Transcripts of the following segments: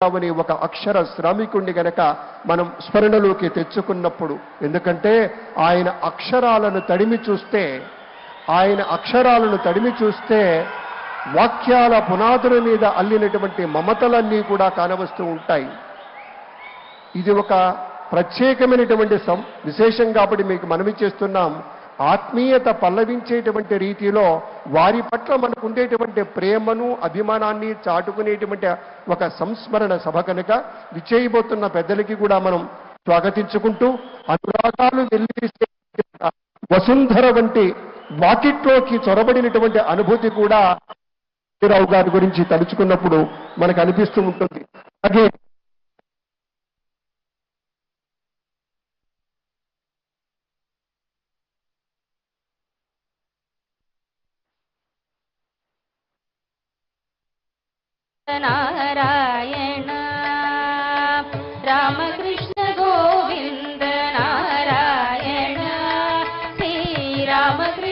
అని ఒక అక్షర శ్రామికుణ్ణి గనక మనం స్మరణలోకి తెచ్చుకున్నప్పుడు ఎందుకంటే ఆయన అక్షరాలను తడిమి చూస్తే ఆయన అక్షరాలను తడిమి చూస్తే వాక్యాల పునాదుల మీద అల్లినటువంటి మమతలన్నీ కూడా కానవస్తూ ఉంటాయి. ఇది ఒక ప్రత్యేకమైనటువంటి సం విశేషం కాబట్టి మీకు మనవి చేస్తున్నాం. ఆత్మీయత పల్లవించేటువంటి రీతిలో వారి పట్ల మనకు ఉండేటువంటి ప్రేమను అభిమానాన్ని చాటుకునేటువంటి ఒక సంస్మరణ సభ కనుక విచేయబోతున్న పెద్దలకి కూడా మనం స్వాగతించుకుంటూ అనురాగాలు నిలిపిస్తే వసుంధర వంటి వాకిట్లోకి చొరబడినటువంటి అనుభూతి కూడా రావు గారి గురించి తలుచుకున్నప్పుడు మనకు అనిపిస్తూ ఉంటుంది. అలాగే ारायण रामकृष्ण गोविन्द नारायण। श्रीरामकृष्ण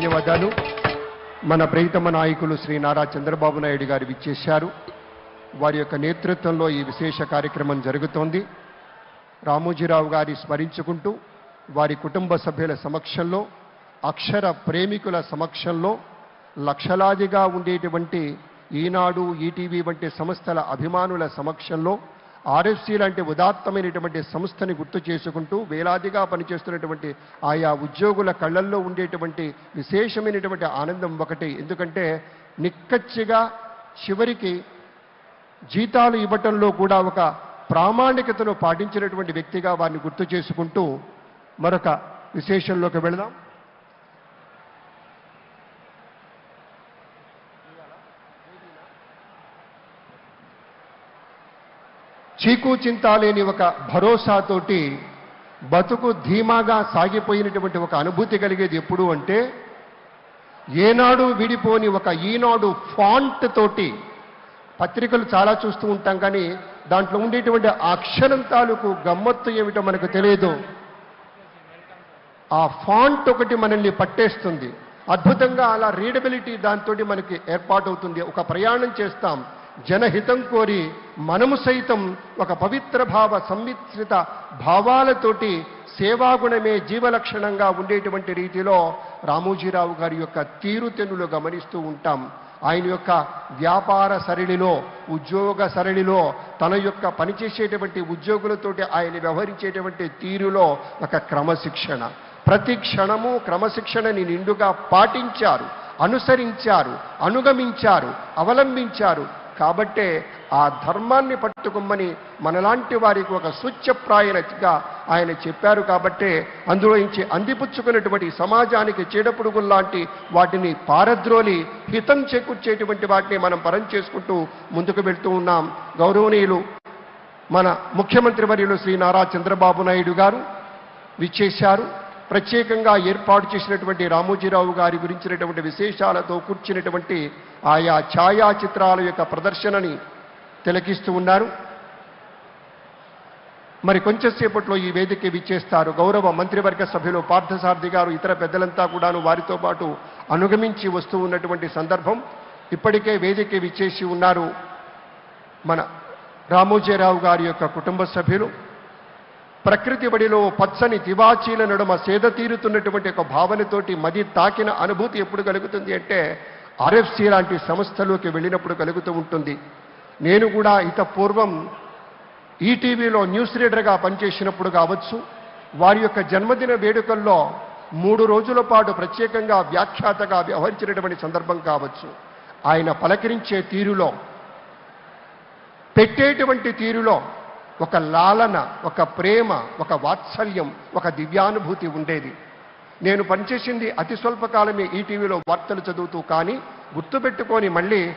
ధన్యవాదాలు. మన ప్రియతమ నాయకులు శ్రీ నారా చంద్రబాబు నాయుడు గారు విచ్చేశారు. వారి యొక్క నేతృత్వంలో ఈ విశేష కార్యక్రమం జరుగుతోంది. రామోజీరావు గారి స్మరించుకుంటూ వారి కుటుంబ సభ్యుల సమక్షంలో అక్షర ప్రేమికుల సమక్షంలో లక్షలాదిగా ఉండేటువంటి ఈనాడు ఈటీవీ వంటి సంస్థల అభిమానుల సమక్షంలో ఆర్ఎఫ్సి లాంటి ఉదాత్తమైనటువంటి సంస్థని గుర్తు చేసుకుంటూ వేలాదిగా పనిచేస్తున్నటువంటి ఆయా ఉద్యోగుల కళ్ళల్లో ఉండేటువంటి విశేషమైనటువంటి ఆనందం ఒకటి. ఎందుకంటే నిక్కచ్చిగా చివరికి జీతాలు ఇవ్వటంలో కూడా ఒక ప్రామాణికతను పాటించినటువంటి వ్యక్తిగా వారిని గుర్తు చేసుకుంటూ మరొక విశేషంలోకి వెళదాం. చీకు చింత లేని ఒక భరోసాతోటి బతుకు ధీమాగా సాగిపోయినటువంటి ఒక అనుభూతి కలిగేది ఎప్పుడు అంటే ఏనాడు విడిపోని ఒక ఈనాడు ఫాంట్ తోటి పత్రికలు చాలా చూస్తూ ఉంటాం కానీ దాంట్లో ఉండేటువంటి అక్షరం తాలూకు గమ్మత్తు ఏమిటో మనకు తెలియదు. ఆ ఫాంట్ ఒకటి మనల్ని పట్టేస్తుంది. అద్భుతంగా అలా రీడబిలిటీ దాంతో మనకి ఏర్పాటవుతుంది. ఒక ప్రయాణం చేస్తాం. జనహితం కోరి మనము సైతం ఒక పవిత్ర భావ సంమిశ్రిత భావాలతోటి సేవాగుణమే జీవలక్షణంగా ఉండేటువంటి రీతిలో రామోజీరావు గారి యొక్క తీరుతెన్నులు గమనిస్తూ ఉంటాం. ఆయన యొక్క వ్యాపార సరళిలో ఉద్యోగ సరళిలో తన యొక్క పనిచేసేటువంటి ఉద్యోగులతోటి ఆయన వ్యవహరించేటువంటి తీరులో ఒక క్రమశిక్షణ. ప్రతి క్షణము క్రమశిక్షణని నిండుగా పాటించారు అనుసరించారు అనుగమించారు అవలంబించారు. కాబట్టే ఆ ధర్మాన్ని పట్టుకోమని మనలాంటి వారికి ఒక స్వచ్ఛప్రాయనగా ఆయన చెప్పారు కాబట్టే అందులో నుంచి అందిపుచ్చుకున్నటువంటి సమాజానికి చీడపురుగుల్లాంటి వాటిని పారద్రోలి హితం చేకూర్చేటువంటి వాటిని మనం పరం చేసుకుంటూ ముందుకు వెళ్తూ ఉన్నాం. గౌరవనీయులు మన ముఖ్యమంత్రి వర్యులు శ్రీ నారా చంద్రబాబు నాయుడు గారు విచ్చేశారు. ప్రత్యేకంగా ఏర్పాటు చేసినటువంటి రామోజీరావు గారి గురించినటువంటి విశేషాలతో కూర్చున్నటువంటి ఆయా ఛాయాచిత్రాల యొక్క ప్రదర్శనని తిలకిస్తూ ఉన్నారు. మరి కొంచెంసేపట్లో ఈ వేదిక విచ్చేస్తారు. గౌరవ మంత్రివర్గ సభ్యులు పార్థసారథి గారు ఇతర పెద్దలంతా కూడాను వారితో పాటు అనుగమించి వస్తూ ఉన్నటువంటి సందర్భం. ఇప్పటికే వేదిక విచ్చేసి ఉన్నారు మన రామోజీరావు గారి యొక్క కుటుంబ సభ్యులు. ప్రకృతి బడిలో పచ్చని తివాచీల నడుమ సేద తీరుతున్నటువంటి ఒక భావనతోటి మది తాకిన అనుభూతి ఎప్పుడు కలుగుతుంది అంటే ఆర్ఎఫ్సి లాంటి సంస్థలోకి వెళ్ళినప్పుడు కలుగుతూ ఉంటుంది. నేను కూడా ఇత పూర్వం ఈటీవీలో న్యూస్ రీడర్గా పనిచేసినప్పుడు కావచ్చు వారి యొక్క జన్మదిన వేడుకల్లో మూడు రోజుల పాటు ప్రత్యేకంగా వ్యాఖ్యాతగా వ్యవహరించినటువంటి సందర్భం కావచ్చు. ఆయన పలకరించే తీరులో పెట్టేటువంటి తీరులో ఒక లాలన ఒక ప్రేమ ఒక వాత్సల్యం ఒక దివ్యానుభూతి ఉండేది. నేను పనిచేసింది అతి స్వల్పకాలమే ఈటీవీలో వార్తలు చదువుతూ కానీ గుర్తుపెట్టుకొని మళ్ళీ